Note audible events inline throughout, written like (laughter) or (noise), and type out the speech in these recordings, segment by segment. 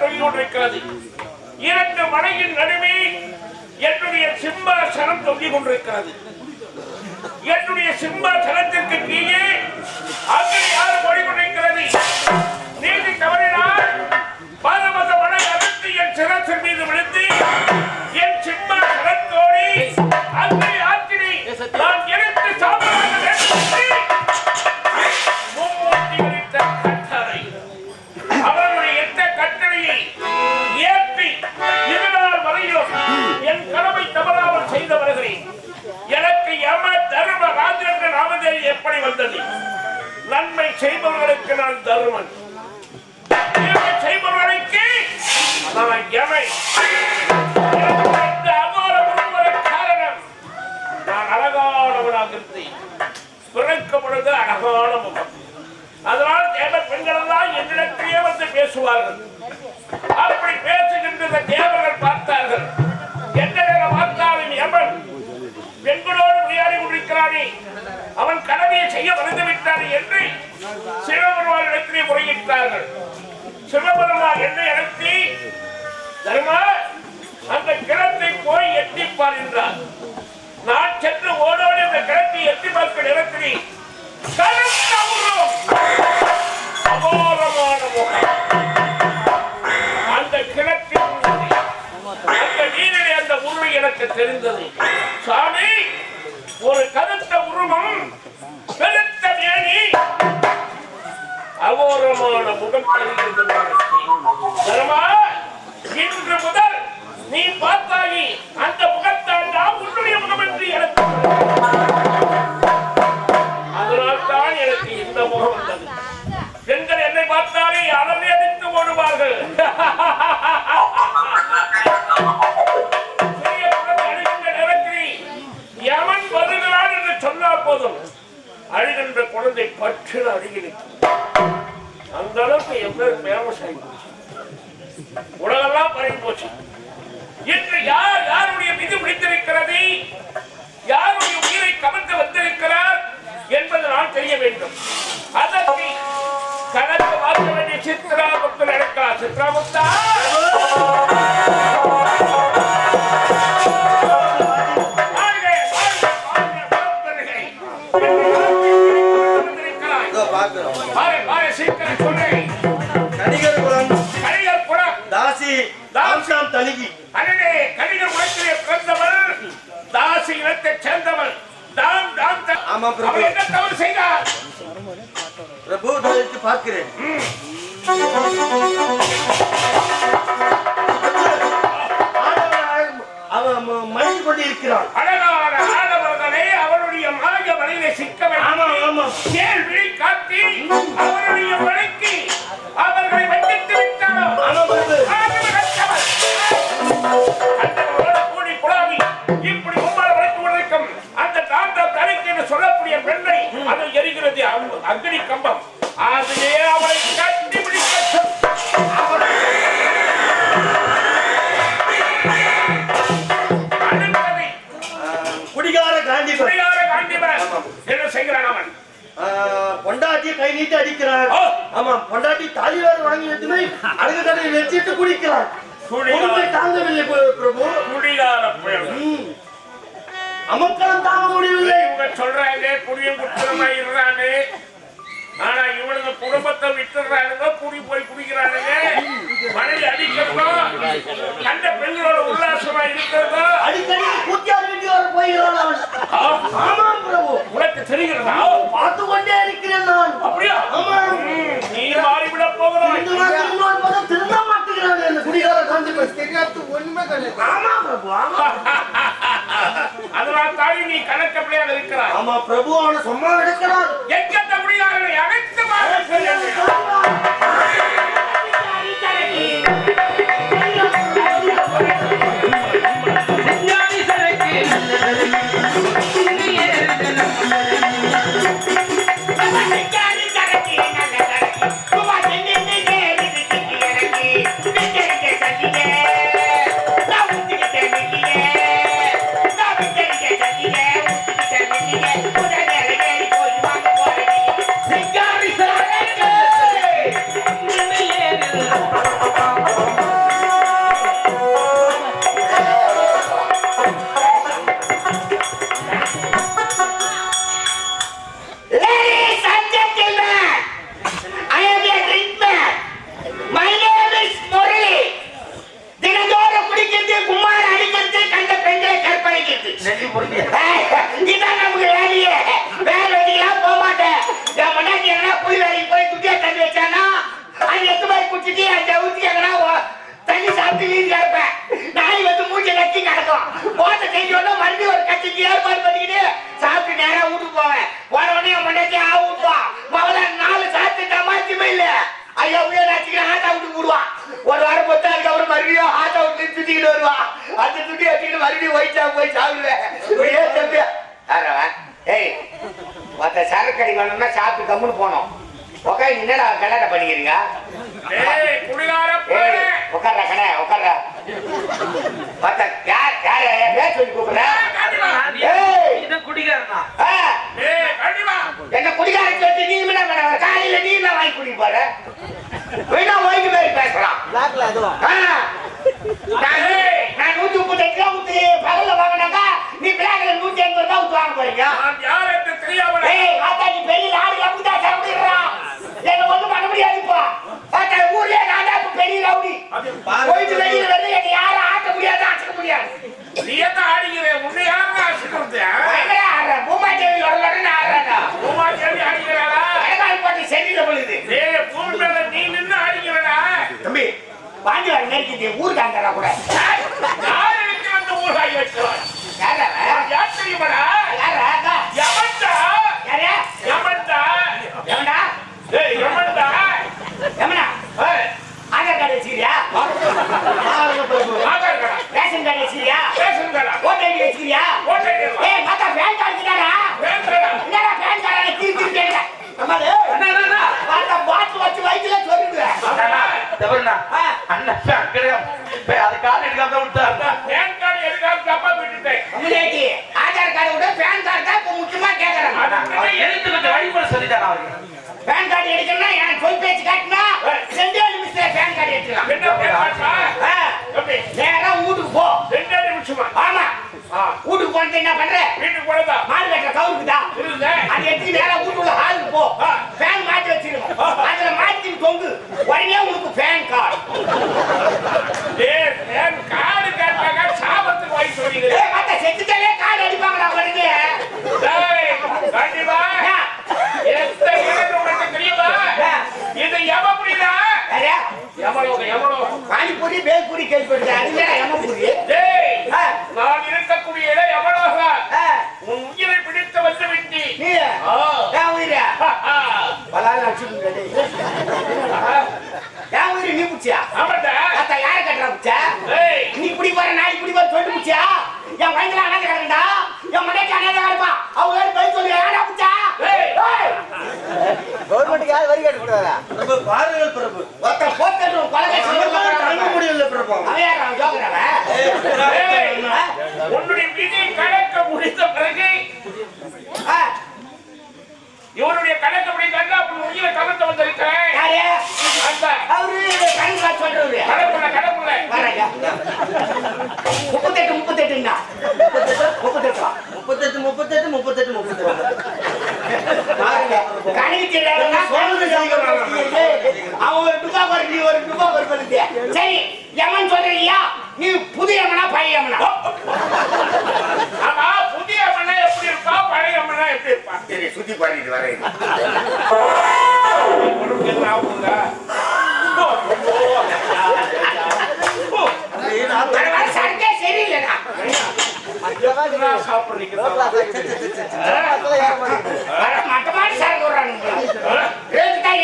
கட்டப்பட்டு இரண்டு மலையின் நடுவே என்னுடைய சிம்மாசனம் தொங்கிக் கொண்டிருக்கிறது. என்னுடைய சிம்மாசனத்திற்கு கீழே அங்கே யார் ஓடிக்கொண்டிருக்கிறது. நீதி தவறினால் பாதமத மலை அறுத்து என் சிரத்தின் மீது விழுந்து என் சிம்மாசனத்தோடு அங்கே ஆற்றினை நான் எடுத்து சாப்பிட வருகிறேன். எனக்கு யம தர்ம ராஜேந்திர நாமதேவி எப்படி வந்தது? நன்மை செய்பவர்களுக்கு நான் தருமன். செய்பவர்களுக்கு நான் யமை. எனக்கு அழகான முகம். அதனால் தேவ பெண்கள் தான் என்னிடத்திலே வந்து பேசுவார்கள். அப்படி பேசுகின்ற தேவர்கள் பார்த்தார்கள். எந்த பார்த்தாலும் எவன் விளையாடி கொண்டிருக்கிறானே. அவன் கடமையை செய்ய மறந்து விட்டானே என்று சிவபெருமான் இடத்திலே முறையிட்டார்கள். சிவபெருமான் என்ன இடத்தி தர்மா அந்த கிணத்தை போய் எட்டிப்பார் என்றார். நான் சென்று ஓடோடி அந்த கிணத்தை எட்டி பார்க்க நிலத்திலே கருத்த உருவம். முகம். அந்த கிணற்றில் அந்த நீரிலே அந்த உருளை எனக்கு தெரிந்தது. சாமி ஒரு கருத்த உருவம் பெருத்த மேனி. அகோரமான முகம் தெரிகிறது இன்று முதல் நீ பார்த்தாயி அந்த முகத்தான் நான் உன்னுடைய முகம் என்று எனக்கு அதனால் தான் எனக்கு இந்த முகம் வந்தது. பெண்கள் என்னை பார்த்தாலே அலறி அடித்து ஓடுவார்கள். (laughs) குழந்தை பற்று அருகில் அந்த அளவுக்கு எவ்வளவு பேர் போச்சு. உலகெல்லாம் பரவி போச்சு. இன்று யார் யாருடைய மீது பிடித்திருக்கிறது யாருடைய உயிரை கவர்ந்து வந்திருக்கிறார் என்பது நான் தெரிய வேண்டும். அதற்கு கணக்கு பார்க்க வேண்டிய சித்ராமுத்து நடக்கலாம் சித்ராமுத்தா வாழ்க, தாம்சாம் தனிகி அடடே கலியர் குலத்திலே பிறந்தவள் தாசி இனத்தைச் சேர்ந்தவள் தாம் தாம் ஆமா, பிரபு. என்ன தவறு செய்தார்? பிரபு தயத்து பார்க்கிறேன். ஆடவன் அவன் ம- மயங்கி கொண்டு இருக்கிறான் அழகான ஆடவர்களை அவருடைய மாய வலையிலே சிக்க ஆமா. கேள்வி காட்டி அவருடைய வலைக்கு அவர்களை அக்னி கம்பம். அதிலே அவளை கட்டி பிடிக்க குடிகார காந்திபர். குடியார காண்டிபன் என்ன செய்கிறான் அவன்? ஆஹ், பொண்டாட்டியை கை நீட்டி அடிக்கிறான். ஓ. ஆமா பொண்டாட்டி தாலி வேறு வாங்கி எடுத்துமே அழுகு கடையை வச்சுட்டு குடிகார. பொறுமை தாங்கவில்லை பிர- பிரபு. குடிகார புயல் ம். அமக்களம் தாங்க முடியவில்லை. இவங்க சொல்றாங்க குடியும் குற்றமா இருறானு ஆனா இவனுங்க குடும்பத்தை விட்டுறானுங்க குடி போய் குடிக்கிறானுங்க. மனைவி அடிக்கிறதும் கண்ட பெண்களோட உல்லாசமா இருக்கிறதோ. அடிக்கடி கூத்தியார் வீட்டுக்கு போகிறான் அவன். ஆ, ஆமாம் பிரபு. உனக்கு தெரிகிறதா? பார்த்து கொண்டே இருக்கிறேன் நான். அப்படியா? ஆமாம். நீ மாறிவிட போகிறாய். இந்த மாதிரி இன்னொரு பதம் திருந்த மாட்டேங்கிறாங்க இந்த குடிகார காந்திபர் தெரியாது ஒண்ணுமே கிடையாது ஆமா பிரபு ஆமா (laughs) அதனால் தாய் நீ கணக்க பிள்ளையாக இருக்கிறாய். ஆமா பிரபு அவனை சும்மா போட்ட கையோட மறுபடியும் ஒரு கட்சிக்கு ஏற்பாடு பண்ணிக்கிட்டு சாப்பிட்டு நேரா வீட்டுக்கு போவேன். போன உடனே என் ஆ விட்டுவா முதல்ல நாலு சாப்பிட்டு தமாச்சுமே இல்ல. ஐயா உயர் ஆச்சுக்கு ஆட்டா விட்டு போடுவான் ஒரு வாரம் பொறுத்து அதுக்கப்புறம் மறுபடியும் ஆட்டா விட்டு சுத்திக்கிட்டு வருவா. அந்த துட்டி வச்சுக்கிட்டு மறுபடியும் ஒயிட்டா போய் சாப்பிடுவேன். தம்பி ஏய் மற்ற சரக்கு கடி வேணும்னா சாப்பிட்டு கம்முன்னு போனோம். உட்காந்து என்னடா கல்யாணம் பண்ணிக்கிறீங்க ஏய் குடிகார ஏய் பயலே. உட்கார்றா உட்கார்றா மத்த யார் யார்? யார் சொல்லி குடிகாரனா? என்ன குடிகார சொல்லி நீ என்ன பண்ண காலையில நீ என்ன வாங்கி குடி போற? வேணா வாங்கி மாதிரி பேசலாம். நான் நூத்தி முப்பத்தெட்டு ரூபா ஊத்தி பகல்ல வாங்கினாக்கா நீ பிளாக்ல நூத்தி எண்பது ரூபா ஊத்தி வாங்க போறீங்க. நீ பெரிய ஆளு அப்படிதான் சாப்பிடுறா என்ன ஒண்ணும் பண்ண முடியாதுப்பா ஆத்தா ஊர்லயே நான் இப்ப பெரிய ரவுடி போயிட்டு வெளியில வந்து என்னை யாரும் ஆட்ட முடியாது அசக்க முடியாது நீ என்ன ஆடுகிற உன்னை யாருங்க ஆசிக்கிறது பயங்கர ஆடுறேன் பூமா தேவி வரலன்னு ஆடுறாங்க பூமா கேள்வி ஆடுகிறாளா அழகால் போட்டு செடியில விழுது ஏய் பூமி மேல நீ நின்னு ஆடுகிறடா தம்பி பாண்டி வர நெருக்கிட்டு ஊருக்காங்கடா கூட யார் எனக்கு அந்த ஊராய் வச்சவன் யாரா? தெரியுமாடா? யாரு? யமன்டா எவன்டா? ஏய் எமனா ஏய். ஆதார் கார்டு வச்சுக்கிறியா? ஆதார் கார்டா? ரேஷன் கார்டு வச்சுக்கிறியா? ரேஷன் கார்டா? ஓட்டர் ஐடி வச்சுக்கிறியா? ஓட்டை கார்டா ஏய் மத்த பேன் கார்டு கிட்டாரா வேண்டடா என்னடா பேன் கார்டு திருப்பி திருப்பி கேட்கல அம்மா பார்த்தா பாட்டு வச்சு வயிற்றுல சொல்லிடுவேன் தவறுண்ணா ஆ. அண்ணன் முன்னாடி ஆதார் கார்டு விட பேன் கார்டு தான் இப்போ முக்கியமா கேட்கறாங்க எழுத்து கொஞ்சம் வழிமுறை சொல்லிட்டான் அவருக்கு பேன் கார்டு எடுக்கணும்னா எனக்கு சொல் பேச்சு காட்டினா ரெண்டே நிமிஷத்துல பேன் கார்டு எடுத்துக்கலாம். என்ன பேன் கார்டா ஆ, எப்படி? நேரா வீட்டுக்கு போ. ரெண்டே நிமிஷமா? ஆமா. ஆ. வீட்டுக்கு போனது என்ன பண்ற? வீட்டுக்கு போனதா மாடு கட்டுற கவுருக்குதா இருந்த அது எடுத்து நேரா வீட்டுக்குள்ள ஹாலுக்கு போ. ஆ. ஃபேன் மாட்டி வச்சிருக்கோம் அதுல மாட்டி தொங்கு. உடனே உனக்கு ஃபேன் கார்டு. பேன் கார்டு கேட்டாங்க சாபத்துக்கு வாங்கி சொல்றீங்க பானிபூரி பேல்பூரி கேள்விப்பட்டேன் அது டேய் ஆ. நான் இருக்கக்கூடிய இடம் ஆ, உன் உயிரை பிடித்து வந்து விட்டி நீ உயிரா? பலால் அடிச்சுடுங்க டேய். ஏன் உயிர் நீ புடிச்சியா ஆமாடா. அத்தா யார கட்டுறா புடிச்சா டேய் நீ இப்படி போற நான் இப்படி போற சொல்லிட்டு புடிச்சியா என் வயசுல அனாதை கிடக்குடா என் மனைக்கு அனாதை கிடப்பா அவங்க வேறு போய் சொல்லி யாரா புடிச்சா ஏய். ஏய், கவர்மெண்ட்டுக்கு யாரும் வரி கட்ட கூடாதா பிரபு பாருங்கள் பிரபு ஒருத்த போட்டு கொலகை நம்மளால தாங்க முடியல பிரபு அவன் யார் அவன் ஜோக்கரவன் ஏய். உன்னுடைய விதி கணக்க முடிந்த பிறகு இவருடைய கணக்க முடிந்த அப்படி உயிரை கலந்து வந்திருக்கிறேன். கடவுள வராங்க முப்பத்தெட்டு முப்பத்தெட்டுன்னா முப்பத்தெட்டு முப்பத்தெட்டு முப்பத்தெட்டு முப்பத்தெட்டு முப்பத்தெட்டு. பாருங்க. கணக்கு செய்கிறாங்க. அவன் ஒரு ஒரு நீ ஒரு ஒரு பண்ணுது சரி. யமன் சொல்றீங்களா நீ புது யமனா பழைய யமனா ஆமா புதிய அம்மனா எப்படி இருப்பா பழைய அம்மனா எப்படி இருப்பா? சரி சுத்தி பாடிட்டு வரேன் உனக்கு என்ன ஆகுங்க சரியில்லைடா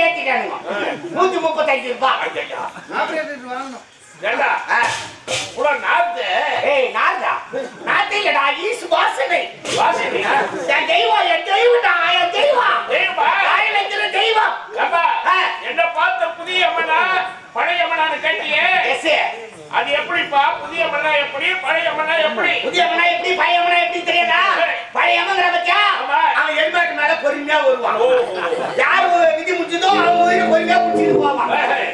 ஏத்திட்டானுங்க. நூத்தி முப்பத்தஞ்சு ரூபாய் ஏண்டா? நாத்து ஏய் நாதா நாத்து இல்லடா ஈசு வாசனை வாசினியா என் தெய்வம் என் தெய்வம்டா என் தெய்வம். தெய்வமா? ஆயிரத்துல தெய்வம். ஏப்பா, ஆ. என்ன பார்த்த புதிய அம்மனா? பழைய அம்மனான்னு கேட்டியே? எஸ். அது எப்படிப்பா? புதிய அம்மனா எப்படி? பழைய அம்மனா எப்படி? புதிய எப்படி? பழைய மனா எப்படி தெரியாதா? பழைய மங்கிற பத்தியா. அவன் மேல பொறுமையா வருவான். யார் விதி முடிச்சதோ அவன் உயிரை பொறுமையா பிடிச்சிட்டு போவான்.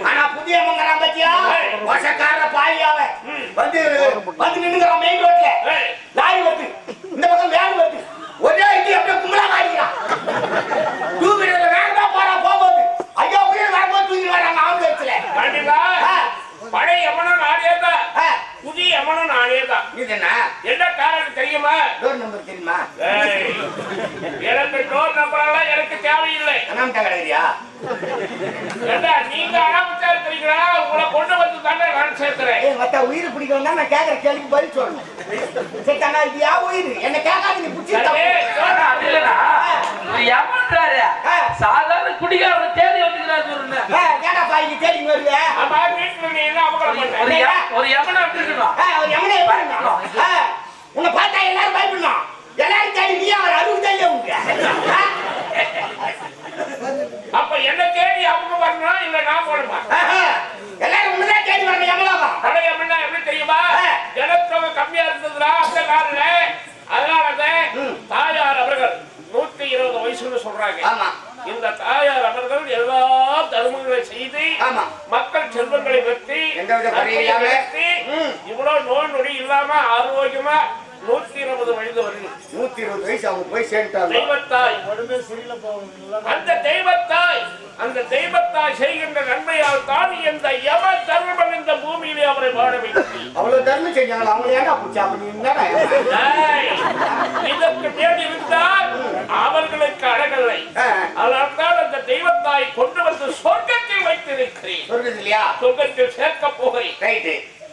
ஆனா புதிய மங்கறான் பத்தியா. வசக்கார பாவி அவன் ம். வந்து வந்து நின்னுக்கிறான் மெயின் ரோட்ல. லாரி வருது இந்த பக்கம் வேன் வருது ஒரே இடி அப்படியே கும்பலா மாறிக்கிறான். டூ வீலர்ல வேகமா போறான் போகும்போது. ஐயோ உயிர் வரும்போது தூக்கி வராங்க ஆம்புலன்ஸ்ல கண்டிப்பா. பழைய அம்மனும் நானேதான் ஆ, புதிய அம்மனும் நானேதான் இது என்ன? என்ன காரணம் தெரியுமா? டோர் நம்பர் தெரியுமா? எனக்கு டோர் நம்பரெல்லாம் எனக்கு தேவையில்லை. கிடையாதியா ஏண்டா, நீங்க ஆரம்பிச்சா இருக்கிறீங்களா உங்களை கொண்டு வந்து தானே நான் சேர்க்கிறேன். ஏய் மத்த உயிர் பிடிக்கணும் நான் கேட்கற கேள்விக்கு பதில் சொல்லணும். சரி தானா இது யா உயிர்? என்ன கேட்காத நீ பிடிச்சி ஏமாத்துறாரு. சாதாரண குடிகாரனை தேடி வந்துக்கிறாரு. ஏடாப்பா இங்க தேடி வருவே? ஆமா, வீட்டுல நீ என்ன அமகலம் ஒரு யமனை இருக்கணும். ஒரு எமனே வரணும் உன்னை பார்த்தா எல்லாரும் பயப்படணும் எல்லாரும் தேடி நீ அவர் அறுபது தேடி உங்க ஆ? அப்ப என்ன தேடி அவங்க வரணும் இல்ல நான் போடுமா ஆஹா. எல்லாரும் உன்னதான் தேடி வரணும் எமலாவா பழைய முன்ன எப்படி தெரியுமா ஜனத்தொகை கம்மியா இருந்ததுடா அந்த நாள்ல அதனாலதான் தாயார் அவர்கள் நூத்தி இருபது வயசுன்னு சொல்றாங்க ஆமா இந்த தாயார் அவர்கள் எல்லா தர்மங்களை செய்து ஆமா. மக்கள் செல்வங்களை இவ்வளவு நோய் நொடி இல்லாம ஆரோக்கியமா நூத்தி இருபது வயது வருது நூத்தி இருபது வயசு அவங்க போய் சேர்ந்துட்டாங்க. தெய்வத்தாய். அந்த தெய்வத்தாய் அந்த தெய்வத்தாய் செய்கின்ற நன்மையால் தான் இந்த யம தர்மன் இந்த பூமியிலே அவரை வாழ அவ்வளவு தர்மம் செஞ்சாங்களா? அவங்க ஏன்டா பிடிச்சா அப்படி என்னடா? ஏய், இதற்கு மேல் இருந்தால் அவர்களுக்கு அழகல்லை ஆ. அதனால்தான் அந்த தெய்வத்தாய் கொண்டு வந்து சொர்க்கத்தில் வைத்திருக்கிறேன். சொர்க்கத்தில் சேர்க்க போகிறேன்.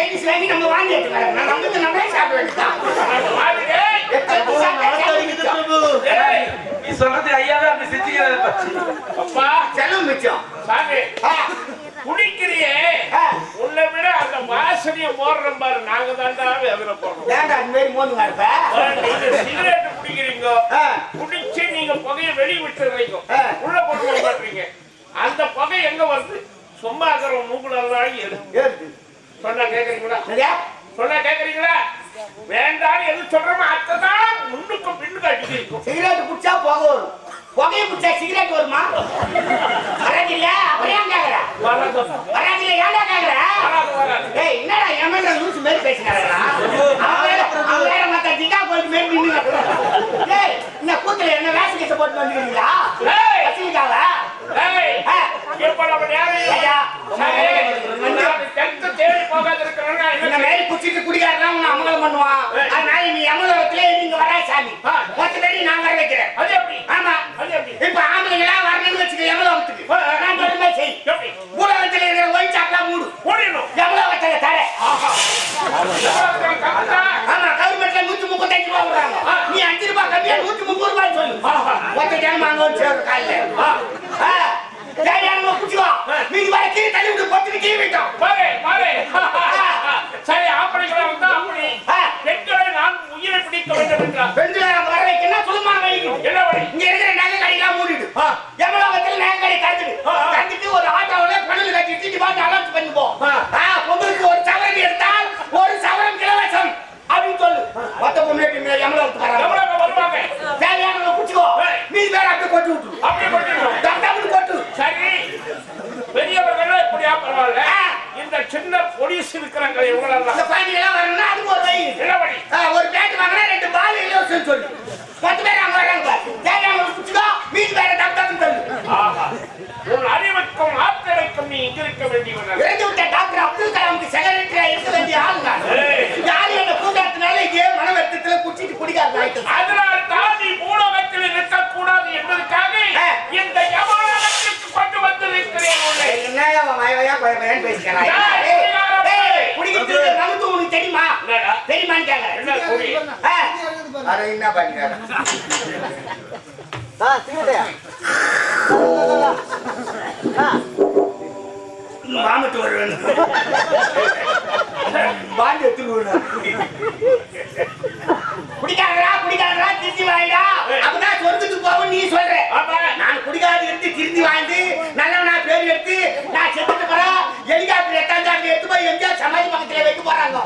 சைனீஸ் வாங்கி நம்ம வாங்கி எடுத்துக்கலாம் நான் நமக்கு நம்மளே சாப்பிட வேண்டியதான் நீ சொல்றது ஐயாவே அப்படி. அப்பா செலவு மிச்சம். சாமி குடிக்கிறியே. உன்னை விட அந்த வாசனைய போடுறோம் பாரு. நாங்க தாண்டா அதுல போடுறோம். ஏன்டா இந்த மாதிரி இருப்ப? நீங்க சிகரெட் குடிக்கிறீங்க. குடிச்சு நீங்க புகையை வெளிய விட்டுறீங்க. உள்ள கொண்டு மாட்டீங்க அந்த புகை எங்க வருது? சும்மா இருக்கிற மூக்குல எல்லாம் ஏறுது. சொன்னா கேக்குறீங்களா? சொன்னா கேக்குறீங்களா? வேண்டாம் எது சொல்றோமோ அத்ததான் முன்னுக்கும் பின்னுக்கு அடிச்சு இருக்கும் சிகரெட் குடிச்சா புகை வரும். புகையை குடிச்சா சிகரெட் வருமா? வராது இல்ல அப்புறம் ஏன் கேக்குற? ஏன்டா கேக்குற? ஏய் என்னடா எமன்ற லூசு மாதிரி பேசினாரா அவன் வேற மத்த திகா போயிட்டு மாதிரி நின்னு ஏய் இந்த கூத்துல என்ன வேஷம் கேச போட்டு வந்துருக்கீங்களா ஏய். வச்சுக்கிட்டாவா ஊடகத்துல இருக்கிற ஒயின் சாப்லாம் மூடு ஓடிடணும் எமலோகத்துல தர ஆஹா கரெக்டா? ஆமா கவர்மெண்ட்ல நூத்தி முப்பத்தஞ்சு ரூபா விடுறாங்க ஆ. நீ அஞ்சு ரூபாய் கம்மியா நூத்தி முப்பது ரூபாய் சொல்லு ஆஹா. ஒத்த ஜனமா அங்க வந்து சேரும் காலையில ஆ. ஆ. தேவையானவங்க குடிச்சுக்கோ நீங்க வர கீழே தள்ளி விட்டு பொத்துட்டு கீழே விட்டோம் பாரு, பாரு. சரி ஆம்பளைங்களா வந்தா அப்படி ஆ. பெண்களை நான் உயிரை பிடிக்க வேண்டும் என்றார் பெண்களை நம்ம வர வைக்கணும் சுலமான வைக்கணும் என்ன வழி இங்க இருக்கிற நகை கடையெல்லாம் மூடிடு ஆ. எமலோகத்துல நகை கடை திறந்துடு ஆ, ஆ. திறந்துட்டு ஒரு ஆட்டோவில் பணல் கட்டி தீட்டு பார்த்து அலர்ட் பண்ணிப்போம் ஆ. ஆ, பொங்கலுக்கு ஒரு சவரன் எடுத்தால் ஒரு சவரன் இலவசம் அப்படின்னு சொல்லு மொத்த பொண்ணு எமலோகத்துக்கு வராங்க எவ்வளவு வருவாங்க தேவையானவங்க குடிச்சுக்கோ ஏய். நீ வேற அப்படியே கொட்டி விட்டுரு அப்படி பண்ணிடணும் டப் டப்னு கொட்டு சரி பெரியவர்கள் எப்படியா பரவாயில்ல ஆ. இந்த சின்ன பொடிசு இருக்கிறாங்க இவங்களெல்லாம் இந்த குழந்தைகள்லாம் வரணும்னா அதுக்கு ஒரு வழி என்ன வழி ஆ, ஒரு பேட் வாங்கினா ரெண்டு பால் இலவசம் சொல்லு பத்து பேர் அங்க வராங்க பாரு. தேவையானவங்க குடிச்சுக்கோ மீதி வேற டப் டப்னு சொல்லு ஆஹா உன் அறிவுக்கும் ஆற்றலுக்கும் நீ இங்கிருக்க வேண்டியவன் இறந்து விட்ட டாக்டர் அப்துல் கலாமுக்கு செக்ரட்டரியா இருக்க வேண்டிய ஆள் நான் ஏய். இந்த ஆளு என்ன கூட்டாத்தினால இதே மன வருத்தத்துல குடிச்சிட்டு குடிக்காத ஆயிட்டு அதனால் தான் நீ மூலகத்தில் இருக்கக்கூடாது என்பதற்காக ஆ. இந்த யமானத்திற்கு கொண்டு வந்திருக்கிறேன் உன்னை என்னையா அவன் வயவையா பயவையான்னு பேசிக்கிறான் ஏய், ஏய், குடிகார ஏய், பயலே. குடிக்கிறதுக்கு மகத்துவம் உனக்கு தெரியுமா என்னடா? தெரியுமான்னு கேக்குறேன் என்ன குடி? ஆ. பண்ணிக்கிறாரு மாமட்டு வருவேன். பாண்டி எடுத்துருவேன் குடிக்காரரா குடிக்காரரா திருச்சி வாங்கிடா அப்பதான் சொர்க்கத்துக்கு போகும் நீ சொல்ற. ஆமா. நான் குடிக்காத இருந்து திருந்தி வாழ்ந்து நல்லவனா பேர் எடுத்து நான் செத்துட்டு போறேன். ஹெலிகாப்டர் எட்டாஞ்சாண்டு எடுத்து போய் எம்ஜிஆர் சமாதி பக்கத்துல வைக்க போறாங்க.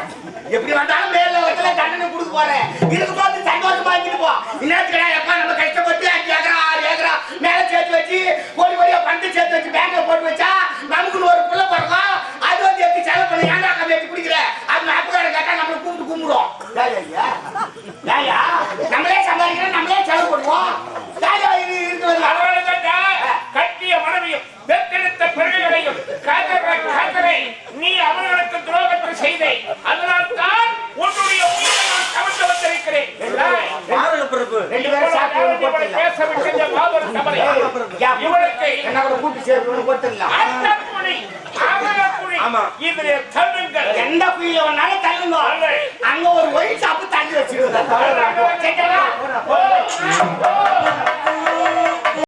எப்படி வந்தாலும் மேல வக்கல தண்டனை கொடுக்க போறேன். இதுக்கு போது சந்தோஷமா இருந்துட்டு போ. இன்னத்துக்கு எப்பா நம்ம கஷ்டப்பட்டு அஞ்சு ஏக்கரா ஆறு ஏக்கரா மேல சேர்த்து வச்சு கோடி கோடியா பந்து சேர்த்து வச்சு பேங்க்ல போட்டு வச்சா நமக்குன்னு ஒரு பிள்ளை பிறக்கும்.